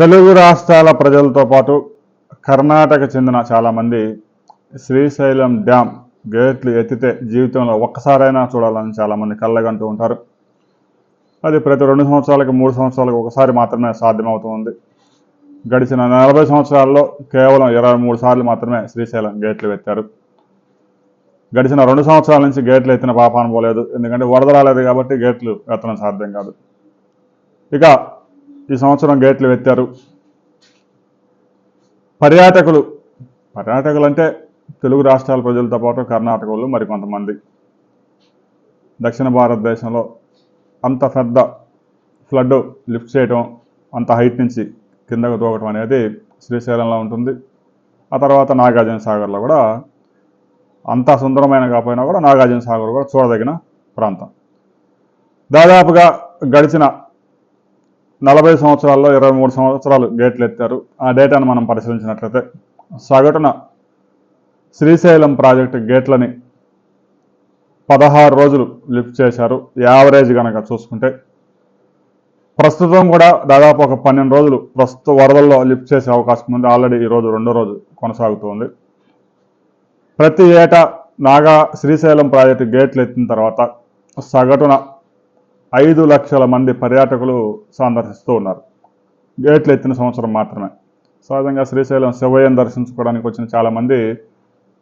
తెలుగు రాష్ట్రాల ప్రజలతో పాటు కర్ణాటక చెందిన చాలామంది శ్రీశైలం డ్యామ్ గేట్లు ఎత్తితే జీవితంలో ఒక్కసారైనా చూడాలని చాలామంది కళ్ళగంటూ ఉంటారు. అది ప్రతి రెండు సంవత్సరాలకు మూడు సంవత్సరాలకు ఒకసారి మాత్రమే సాధ్యమవుతుంది. గడిచిన నలభై సంవత్సరాల్లో కేవలం ఇరవై మూడు సార్లు మాత్రమే శ్రీశైలం గేట్లు ఎత్తారు. గడిచిన రెండు సంవత్సరాల నుంచి గేట్లు ఎత్తిన పాపాను పోలేదు. ఎందుకంటే వరద రాలేదు కాబట్టి గేట్లు ఎత్తడం సాధ్యం కాదు. ఇక ఈ సంవత్సరం గేట్లు ఎత్తారు. పర్యాటకులు పర్యాటకులు అంటే తెలుగు రాష్ట్రాల ప్రజలతో పాటు కర్ణాటకలు మరికొంతమంది దక్షిణ భారతదేశంలో అంత పెద్ద ఫ్లడ్ లిఫ్ట్ చేయటం అంత హైట్ నుంచి కిందకు దూకటం అనేది శ్రీశైలంలో ఉంటుంది. ఆ తర్వాత నాగార్జున సాగర్లో కూడా అంత సుందరమైన కాకపోయినా కూడా నాగార్జున సాగర్ కూడా చూడదగిన ప్రాంతం. దాదాపుగా గడిచిన నలభై సంవత్సరాల్లో ఇరవై మూడు సంవత్సరాలు గేట్లు ఎత్తారు. ఆ డేటాను మనం పరిశీలించినట్లయితే సగటున శ్రీశైలం ప్రాజెక్టు గేట్లని పదహారు రోజులు లిఫ్ట్ చేశారు. యావరేజ్ కనుక చూసుకుంటే ప్రస్తుతం కూడా దాదాపు ఒక పన్నెండు రోజులు ప్రస్తుత వరదల్లో లిఫ్ట్ చేసే అవకాశం ఉంది. ఆల్రెడీ ఈరోజు రెండో రోజు కొనసాగుతుంది. ప్రతి ఏటా నాగా శ్రీశైలం ప్రాజెక్టు గేట్లు ఎత్తిన తర్వాత సగటున ఐదు లక్షల మంది పర్యాటకులు సందర్శిస్తూ ఉన్నారు. గేట్లు ఎత్తిన సంవత్సరం మాత్రమే. సహజంగా శ్రీశైలం శివయ్యను దర్శించుకోవడానికి వచ్చిన చాలామంది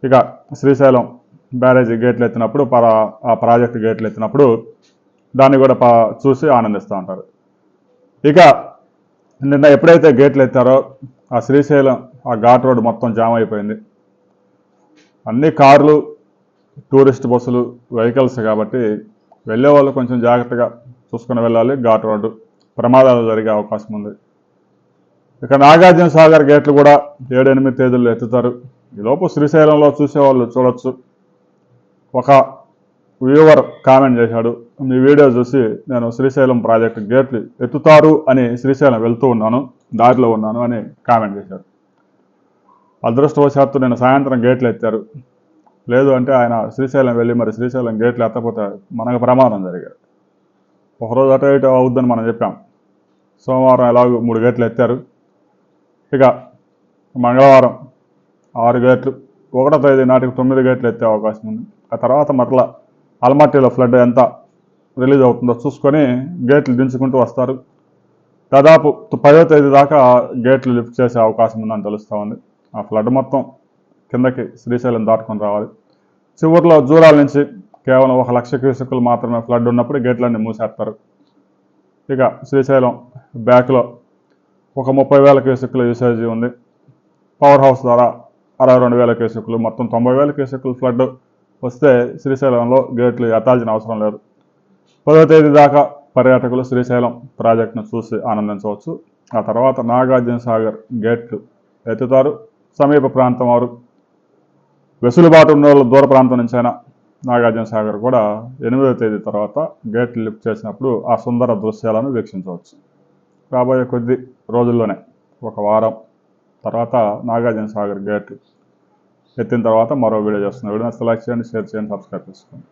ఇక శ్రీశైలం బ్యారేజీ గేట్లు ఎత్తినప్పుడు పరా ఆ ప్రాజెక్టు గేట్లు ఎత్తినప్పుడు దాన్ని కూడా పా చూసి ఆనందిస్తూ ఉంటారు. ఇక నిన్న ఎప్పుడైతే గేట్లు ఎత్తారో ఆ శ్రీశైలం ఆ ఘాట్ రోడ్ మొత్తం జామ్ అయిపోయింది. అన్ని కార్లు టూరిస్ట్ బస్సులు వెహికల్స్ కాబట్టి వెళ్ళే వాళ్ళు కొంచెం జాగ్రత్తగా చూసుకుని వెళ్ళాలి. ఘాట్ రోడ్డు ప్రమాదాలు జరిగే అవకాశం ఉంది. ఇక నాగార్జున సాగర్ గేట్లు కూడా ఏడు ఎనిమిది తేదీల్లో ఎత్తుతారు. ఈలోపు శ్రీశైలంలో చూసేవాళ్ళు చూడొచ్చు. ఒక వ్యూవర్ కామెంట్ చేశాడు. మీ వీడియో చూసి నేను శ్రీశైలం ప్రాజెక్టు గేట్లు ఎత్తుతారు అని శ్రీశైలం వెళ్తూ ఉన్నాను దారిలో ఉన్నాను అని కామెంట్ చేశాడు. అదృష్టవశాత్తు నేను సాయంత్రం గేట్లు ఎత్తారు. లేదు అంటే ఆయన శ్రీశైలం వెళ్ళి మరి శ్రీశైలం గేట్లు ఎత్తకపోతే మనకు ప్రమాదం జరిగాడు ఒకరోజు అటు ఇటు అవుద్దని మనం చెప్పాం. సోమవారం ఎలాగో మూడు గేట్లు ఎత్తారు. ఇక మంగళవారం ఆరు గేట్లు ఒకటో తేదీ నాటికి తొమ్మిది గేట్లు ఎత్తే అవకాశం ఉంది. ఆ తర్వాత మరలా అల్మట్టిలో ఫ్లడ్ ఎంత రిలీజ్ అవుతుందో చూసుకొని గేట్లు దించుకుంటూ వస్తారు. దాదాపు పదో తేదీ దాకా గేట్లు లిఫ్ట్ చేసే అవకాశం ఉందని తెలుస్తూ ఉంది. ఆ ఫ్లడ్ మొత్తం కిందకి శ్రీశైలం దాటుకొని రావాలి. చివరిలో జూరాల నుంచి కేవలం ఒక లక్ష క్యూసెక్కులు మాత్రమే ఫ్లడ్ ఉన్నప్పుడు గేట్లన్నీ మూసేస్తారు. ఇక శ్రీశైలం బ్యాక్లో ఒక ముప్పై వేల క్యూసెక్కుల యూసేజ్ ఉంది. పవర్ హౌస్ ద్వారా అరవై రెండు వేల క్యూసెక్కులు మొత్తం తొంభై వేల క్యూసెక్కులు ఫ్లడ్ వస్తే శ్రీశైలంలో గేట్లు ఎత్తాల్సిన అవసరం లేదు. పదో తేదీ దాకా పర్యాటకులు శ్రీశైలం ప్రాజెక్టును చూసి ఆనందించవచ్చు. ఆ తర్వాత నాగార్జున సాగర్ గేట్లు ఎత్తుతారు. సమీప ప్రాంతం వారు వెసులుబాటు ఉన్న వాళ్ళు దూర ప్రాంతం నుంచైనా నాగార్జున సాగర్ కూడా ఎనిమిదవ తేదీ తర్వాత గేట్లు లిఫ్ట్ చేసినప్పుడు ఆ సుందర దృశ్యాలను వీక్షించవచ్చు. రాబోయే కొద్ది రోజుల్లోనే ఒక వారం తర్వాత నాగార్జున సాగర్ గేట్ ఎత్తిన తర్వాత మరో వీడియో చేస్తున్నాను. వీడియో లైక్ చేయండి షేర్ చేయండి సబ్స్క్రైబ్ చేసుకోండి.